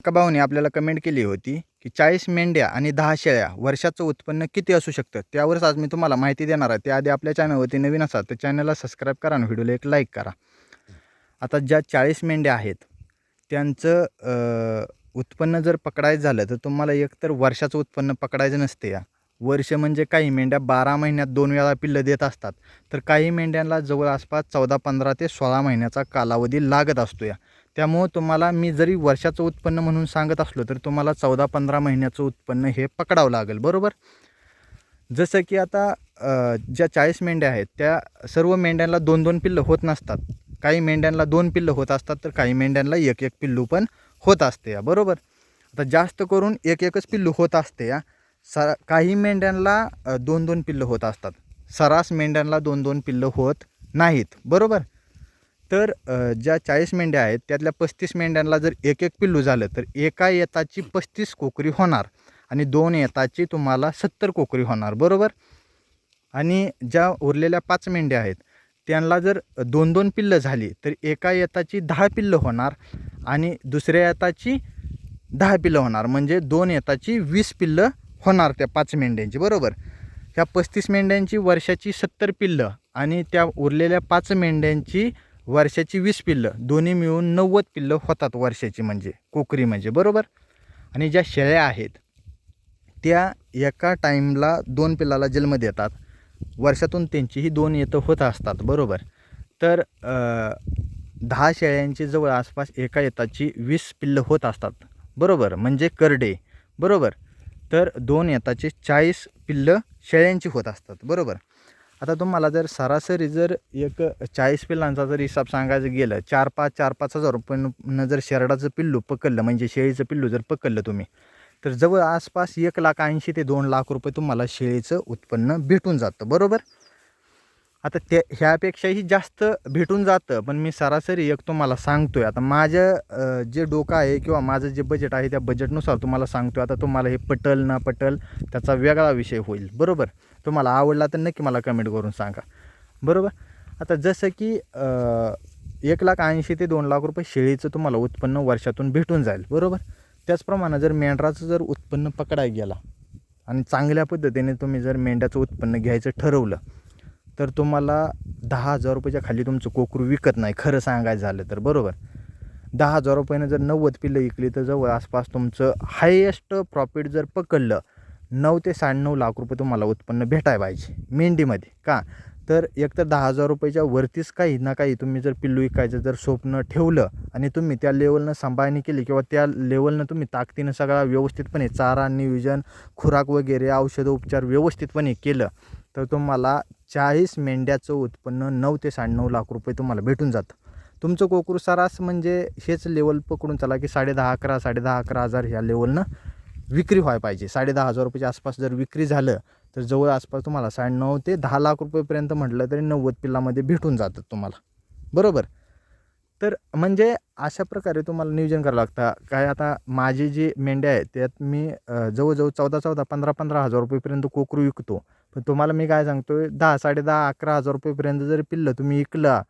एका भाऊने आपल्याला कमेंट केली होती की चाळीस मेंढ्या आणि दहा शेळ्या वर्षाचं उत्पन्न किती असू शकतं? त्यावरच आज मी तुम्हाला माहिती देणार आहे. त्याआधी आपल्या चॅनलवरती नवीन असाल तर चॅनलला सबस्क्राईब करा आणि व्हिडिओला एक लाईक करा. आता ज्या चाळीस मेंढ्या आहेत त्यांचं उत्पन्न जर पकडायचं झालं तर तुम्हाला एकतर वर्षाचं उत्पन्न पकडायचं नसते या. वर्ष म्हणजे काही मेंढ्या बारा महिन्यात दोन वेळा पिल्लं देत असतात. तर काही मेंढ्यांना जवळ आसपास चौदा पंधरा ते सोळा महिन्याचा कालावधी लागत असतो या. त्यामुळं तुम्हाला मी जरी वर्षाचं उत्पन्न म्हणून सांगत असलो तर तुम्हाला चौदा पंधरा महिन्याचं उत्पन्न हे पकडावं लागेल बरोबर? जसं की आता ज्या चाळीस मेंढ्या आहेत त्या सर्व मेंढ्यांना दोन दोन पिल्लं होत नसतात. काही मेंढ्यांना दोन पिल्लं होत असतात तर काही मेंढ्यांना एक एक पिल्लू पण होत असते या बरोबर? आता जास्त करून एक एकच पिल्लू होत असते या. स काही मेंढ्यांना दोन दोन पिल्लं होत असतात. सरास मेंढ्यांना दोन दोन पिल्लं होत नाहीत बरोबर? तर ज्या चाळीस मेंढ्या आहेत त्यातल्या पस्तीस मेंढ्यांना जर एक एक पिल्लू झालं तर एका येताची पस्तीस कोकरी होणार आणि दोन येताची तुम्हाला सत्तर कोकरी होणार बरोबर? आणि ज्या उरलेल्या पाच मेंढ्या आहेत त्यांना जर दोन दोन पिल्लं झाली तर एका येताची दहा पिल्लं होणार आणि दुसऱ्या येताची दहा पिल्लं होणार. म्हणजे दोन येताची वीस पिल्लं होणार त्या पाच मेंढ्यांची बरोबर? ह्या पस्तीस मेंढ्यांची वर्षाची सत्तर पिल्लं आणि त्या उरलेल्या पाच मेंढ्यांची वर्षाची वीस पिल्लं दोन्ही मिळून नव्वद पिल्लं होतात वर्षाची म्हणजे कोकरी म्हणजे बरोबर? आणि ज्या शेळ्या आहेत त्या एका टाईमला दोन पिल्लाला जन्म देतात. वर्षातून त्यांचीही दोन येतं होत असतात बरोबर? तर दहा शेळ्यांची जवळ आसपास एका येताची वीस पिल्लं होत असतात बरोबर? म्हणजे करडे बरोबर? तर दोन येताचे चाळीस पिल्लं शेळ्यांची होत असतात बरोबर? आता तुम्हाला जर सरासरी जर एक चाळीस पिल्लांचा जर हिसाब सांगायचं गेलं चार पाच चार पाच हजार रुपयानं जर शेरडाचं पिल्लू पकडलं म्हणजे शेळीचं पिल्लू जर पकडलं तुम्ही तर जवळ आसपास एक लाख ऐंशी ते दोन लाख रुपये तुम्हाला शेळीचं उत्पन्न भेटून जातं बरोबर? आता ते ह्यापेक्षाही जास्त भेटून जातं पण मी सरासरी एक तुम्हाला सांगतोय आता माझं जे डोकं आहे किंवा माझं जे बजेट आहे त्या बजेटनुसार तुम्हाला सांगतोय आता तुम्हाला हे पटल ना पटल त्याचा वेगळा विषय होईल बरोबर? तुम्हाला आवडला तर नक्की मला कमेंट करून सांगा. बरोबर? आता जसं की एक लाख ऐंशी ते दोन लाख रुपये शेळीचं तुम्हाला उत्पन्न वर्षातून भेटून जाईल. बरोबर? त्याचप्रमाणे जर मेंढराचं जर उत्पन्न पकडाय गेला आणि चांगल्या पद्धतीने तुम्ही जर मेंढ्याचं उत्पन्न घ्यायचं ठरवलं तर तुम्हाला दहा हजार रुपयाच्या खाली तुमचं कोकरू विकत नाही खरं सांगायचं झालं तर. बरोबर? दहा हजार रुपयानं जर नव्वद पिल्लं विकली तर जवळ आसपास तुमचं हायेस्ट प्रॉफिट जर पकडलं नऊ ते साडेनऊ लाख रुपये तुम्हाला उत्पन्न भेटाय पाहिजे. मेंढीमध्ये का? तर एकतर दहा हजार रुपयाच्या वरतीच काही ना काही तुम्ही जर पिल्लू विकायचं जर स्वप्न ठेवलं आणि तुम्ही त्या लेवलनं सांभाळणी केली किंवा त्या लेवलनं तुम्ही ताकदीनं सगळा व्यवस्थितपणे चारा नियोजन खुराक वगैरे औषध उपचार व्यवस्थितपणे केलं तर तुम्हाला चाळीस मेंढ्याचं उत्पन्न नऊ ते साडेनऊ लाख रुपये तुम्हाला भेटून जातं. तुमचं कोकरू सरास म्हणजे हेच लेवल पकडून चला की साडे दहा अकरा साडे दहा अकरा हजार ह्या लेवलनं विक्री व्हायला पाहिजे. साडे दहा हजार रुपयाच्या आसपास जर विक्री झालं तर जवळ आसपास तुम्हाला साडेनऊ ते दहा लाख रुपयेपर्यंत म्हटलं तरी नव्वद पिल्लामध्ये भेटून जातात तुम्हाला. बरोबर? तर म्हणजे अशा प्रकारे तुम्हाला नियोजन करावं लागतं. काय आता माझी जी मेंढ्या आहेत त्यात मी जवळजवळ चौदा चौदा पंधरा पंधरा हजार रुपयेपर्यंत कोकरू विकतो. पण तुम्हाला मी काय सांगतो दहा साडेदहा अकरा हजार रुपयेपर्यंत जर पिल्लं तुम्ही विकला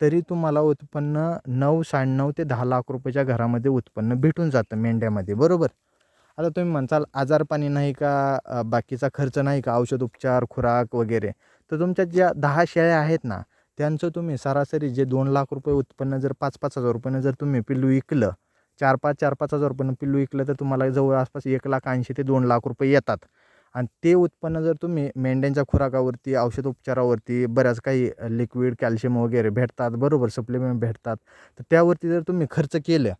तरी तुम्हाला उत्पन्न नऊ साडेनऊ ते दहा लाख रुपयाच्या घरामध्ये उत्पन्न भेटून जातं मेंढ्यामध्ये. बरोबर? आता तुम्ही म्हणसाल आजारपाणी नाही का बाकीचा खर्च नाही का औषध उपचार खुराक वगैरे. तर तुमच्या ज्या दहा शेळ्या आहेत ना त्यांचं तुम्ही सरासरी जे दोन लाख रुपये उत्पन्न जर पाच पाच हजार रुपयानं जर तुम्ही पिल्लू विकलं चार पाच चार पाच हजार रुपयानं पिल्लू विकलं तर तुम्हाला जवळ आसपास एक लाख ऐंशी ते दोन लाख रुपये येतात. आणि ते उत्पन्न जर तुम्ही मेंढ्यांच्या खुराकावरती औषध उपचारावरती बऱ्याच काही लिक्विड कॅल्शियम वगैरे भेटतात बरोबर सप्लिमेंट भेटतात. तर त्यावरती जर तुम्ही खर्च केलं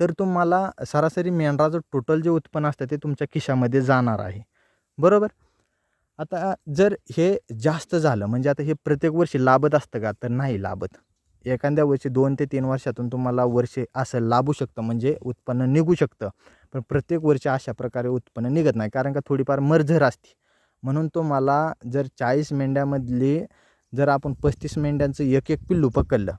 तर तुम्हाला सरासरी मेंढराचं टोटल जे उत्पन्न असतं ते तुमच्या खिशामध्ये जाणार आहे. बरोबर? आता जर हे जास्त झालं म्हणजे आता हे प्रत्येक वर्षी लाभत असतं का? तर नाही लाभत. एखाद्या वर्षी दोन ते तीन वर्षातून तुम्हाला वर्षे असं लाभू शकतं म्हणजे उत्पन्न निघू शकतं. पण प्रत्येक वर्षी अशा प्रकारे उत्पन्न निघत नाही कारण का थोडीफार मर्झर असते. म्हणून तुम्हाला जर चाळीस मेंढ्यामधली जर आपण पस्तीस मेंढ्यांचं एक एक पिल्लू पकडलं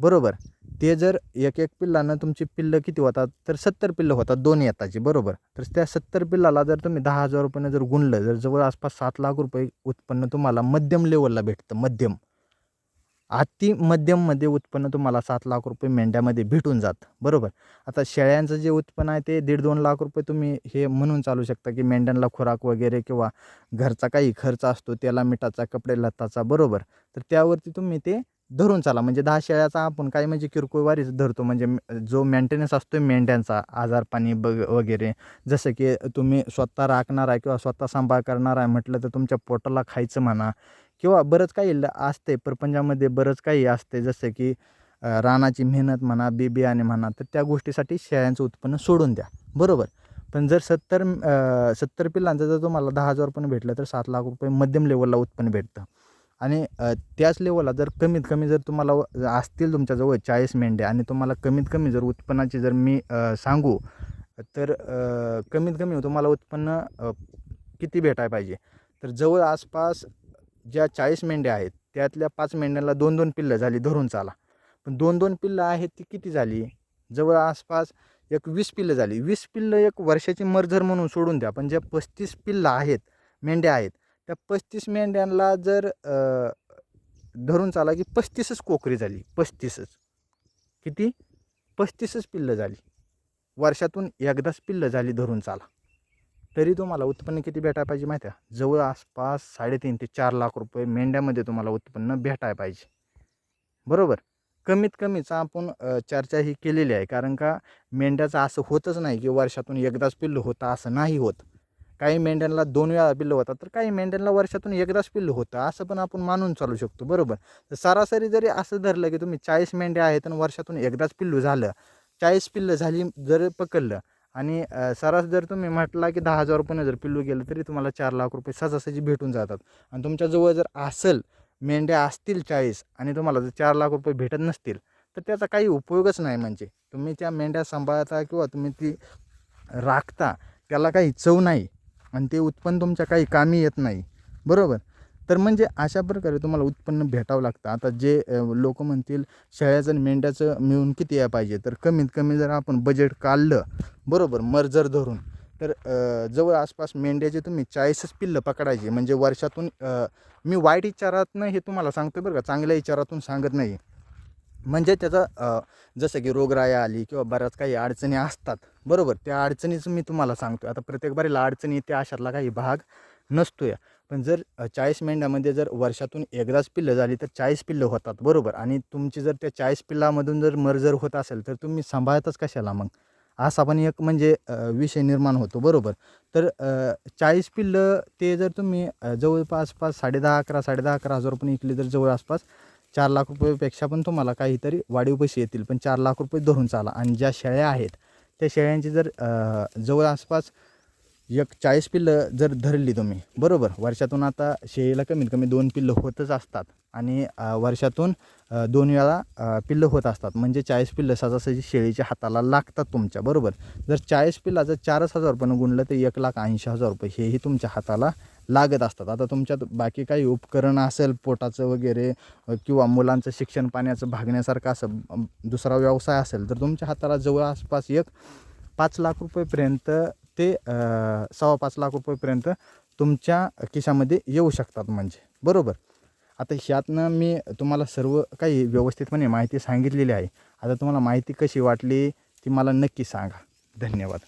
बरोबर? ते जर एक एक पिल्लानं तुमची पिल्लं किती होतात? तर सत्तर पिल्लं होतात दोन येताची बरोबर. तर त्या सत्तर पिल्लाला जर तुम्ही दहा हजार रुपयानं जर गुणलं जर जवळ आसपास सात लाख रुपये उत्पन्न तुम्हाला मध्यम लेवलला भेटतं मध्यम. अति मध्यममध्ये उत्पन्न तुम्हाला सात लाख रुपये मेंढ्यामध्ये भेटून जातं बरोबर. आता शेळ्यांचं जे उत्पन्न आहे ते दीड दोन लाख रुपये तुम्ही हे म्हणून चालू शकता की मेंढ्यांना खुराक वगैरे किंवा घरचा काही खर्च असतो त्याला मिठाचा कपडे लत्ताचा बरोबर. तर त्यावरती तुम्ही ते धरून चाला. म्हणजे दहा शेळ्याचा आपण काय म्हणजे किरकोळ वारीच धरतो. म्हणजे जो मेंटेनन्स असतो मेंढ्यांचा आजारपाणी बग वगैरे. जसं की तुम्ही स्वतः राखणार आहे किंवा स्वतः सांभाळ करणार आहे म्हटलं तर तुमच्या पोटाला खायचं म्हणा किंवा बरंच काही ल- असते प्रपंचामध्ये बरंच काही असते जसं की रानाची मेहनत म्हणा बी बियाणे म्हणा तर त्या गोष्टीसाठी शेळ्यांचं उत्पन्न सोडून द्या. बरोबर? पण जर सत्तर सत्तर पिल्लांचं जर तुम्हाला दहा हजार पण भेटलं तर सात लाख रुपये मध्यम लेवलला उत्पन्न भेटतं. आणि त्याच लेवलला जर कमीत कमी जर तुम्हाला असतील तुमच्याजवळ चाळीस मेंढ्या आणि तुम्हाला कमीत कमी जर उत्पन्नाची जर मी सांगू तर कमीत कमी तुम्हाला उत्पन्न किती भेटायला पाहिजे? तर जवळ आसपास ज्या चाळीस मेंढ्या आहेत त्यातल्या पाच मेंढ्यांना दोन दोन पिल्लं झाली धरून चाला. पण दोन दोन पिल्लं आहेत ती किती झाली? जवळ आसपास एक वीस पिल्लं झाली. वीस पिल्लं एक वर्षाची मर्जर म्हणून सोडून द्या पण ज्या पस्तीस पिल्लं आहेत मेंढ्या आहेत त्या पस्तीस मेंढ्यांना जर धरून चाला की पस्तीसच कोकरी झाली पस्तीसच. किती? पस्तीसच पिल्लं झाली. वर्षातून एकदाच पिल्लं झाली धरून चाला. तरी तुम्हाला उत्पन्न किती भेटायला पाहिजे माहिती आहे जवळ आसपास साडेतीन ते चार लाख रुपये मेंढ्यामध्ये तुम्हाला उत्पन्न भेटायला पाहिजे. बरोबर? कमीत कमीच आपण चर्चा ही केलेली आहे. कारण का मेंढ्याचं असं होतच नाही की वर्षातून एकदाच पिल्लं होतं असं नाही होत. काही मेंढ्यांना दोन वेळा पिल्लं होतात तर काही मेंढ्यांना वर्षातून एकदाच पिल्लं होतं असं पण आपण मानून चालू शकतो बरोबर? तर सरासरी जरी असं धरलं की तुम्ही चाळीस मेंढ्या आहेत आणि वर्षातून एकदाच पिल्लू झालं चाळीस पिल्लं झाली जर पकडलं आणि सरास जर तुम्ही म्हटला की दहा हजार रुपये जर पिल्लू गेलं तरी तुम्हाला चार लाख रुपये सहजासहजी भेटून जातात. आणि तुमच्याजवळ जर असेल मेंढ्या असतील चाळीस आणि तुम्हाला जर चार लाख रुपये भेटत नसतील तर त्याचा काही उपयोगच नाही म्हणजे. तुम्ही त्या मेंढ्या सांभाळता किंवा तुम्ही ती राखता त्याला काही चव नाही. आणि ते उत्पन्न तुमच्या काही कामी येत नाही. बरोबर? तर म्हणजे अशा प्रकारे तुम्हाला उत्पन्न भेटावं लागतं. आता जे लोक म्हणतील शेळ्याचं आणि मेंढ्याचं मिळून किती या पाहिजे? तर कमीत कमी जर आपण बजेट काढलं बरोबर मर्जर धरून तर जवळ आसपास मेंढ्याचे तुम्ही चाळीसच पिल्लं पकडायचे. म्हणजे वर्षातून मी वाईट विचारातनं हे तुम्हाला सांगतो बरं का चांगल्या विचारातून सांगत नाही. म्हणजे त्याचा जसं की रोगराया आली किंवा बऱ्याच काही अडचणी असतात बरोबर त्या अडचणीचं मी तुम्हाला सांगतो आता प्रत्येक बारीला अडचणी येते अशातला काही भाग नसतो या पण जर चाळीस मेंढ्यामध्ये जर वर्षातून एकदाच पिल्लं झाली तर चाळीस पिल्लं होतात बरोबर. आणि तुमची जर त्या चाळीस पिल्लामधून जर मर जर होत असेल तर तुम्ही सांभाळतच कशाला मग? असा पण एक म्हणजे विषय निर्माण होतो बरोबर. तर चाळीस पिल्लं ते जर तुम्ही जवळपास पाच साडे दहा अकरा साडेदहा अकरा हजार रुपये विकले तर जवळ आसपास चार लाख रुपयेपेक्षा पण तुम्हाला काहीतरी वाढीव पैसे येतील. पण चार लाख रुपये धरून चाला. आणि ज्या शेळ्या आहेत त्या शेळ्यांची जर जवळ आसपास एक चाळीस पिल्लं जर धरली तुम्ही बरोबर. वर्षातून आता शेळीला कमीत कमी दोन पिल्लं होतच असतात आणि वर्षातून दोन वेळा पिल्लं होत असतात. म्हणजे चाळीस पिल्लं सहजासहजी शेळीच्या हाताला लागतात तुमच्या बरोबर. जर चाळीस पिल्लाचं चारच हजार रुपयानं गुणलं तर एक लाख ऐंशी हजार रुपये हेही तुमच्या हाताला लागत असतात. आता तुमच्यात बाकी काही उपकरण असेल पोटाचं वगैरे किंवा मुलांचं शिक्षण पाण्याचं भागण्यासारखं असं दुसरा व्यवसाय असेल तर तुमच्या हाताला जवळ आसपास एक पाच लाख रुपयेपर्यंत ते सव्वा पाच लाख रुपयेपर्यंत तुमच्या खिशामध्ये येऊ शकतात म्हणजे. बरोबर? आता ह्यातनं मी तुम्हाला सर्व काही व्यवस्थितपणे माहिती सांगितलेली आहे. आता तुम्हाला माहिती कशी वाटली ती मला नक्की सांगा. धन्यवाद.